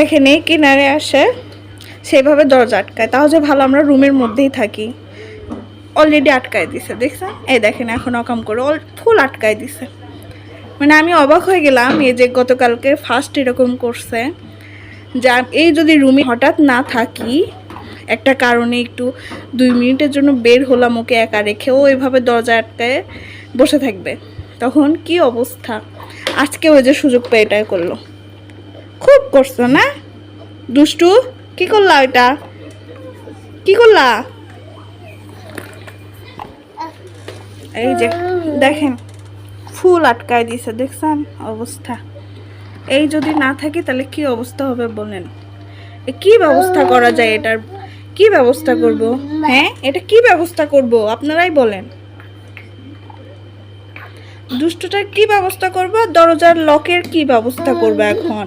এই কিনারে আসে, সেইভাবে দরজা আটকায়। যে ভালো আমরা রুমের মধ্যেই থাকি। অলরেডি আটকায় দিছে, দেখছেন? এই দেখেন, এখন অকাম করে অল ফুল আটকায় দিছে। মানে আমি অবাক হয়ে গেলাম, এই যে গতকালকে ফার্স্ট এরকম করছে, যা এই যদি রুমে হঠাৎ না থাকি, একটা কারণে একটু দুই মিনিটের জন্য বের হলাম ওকে একা রেখে, ও এভাবে দরজা আটকায় বসে থাকবে। তখন কি অবস্থা? আজকে ওই যে সুযোগ পেয়ে এটাই করল। খুব করছ না? দুষ্টু, কি করলা ওইটা? কি করলা? এই যে, দেখেন, ফুল আটকায় দিছে, দেখছেন অবস্থা? এই যদি না থাকে তাহলে কি অবস্থা হবে বলেন? কি ব্যবস্থা করা যায় এটার? কি ব্যবস্থা করব? হ্যাঁ এটা কি ব্যবস্থা করব? আপনারাই বলেন। দুষ্টটার কি ব্যবস্থা করব? দরজার লকের কি ব্যবস্থা করব এখন?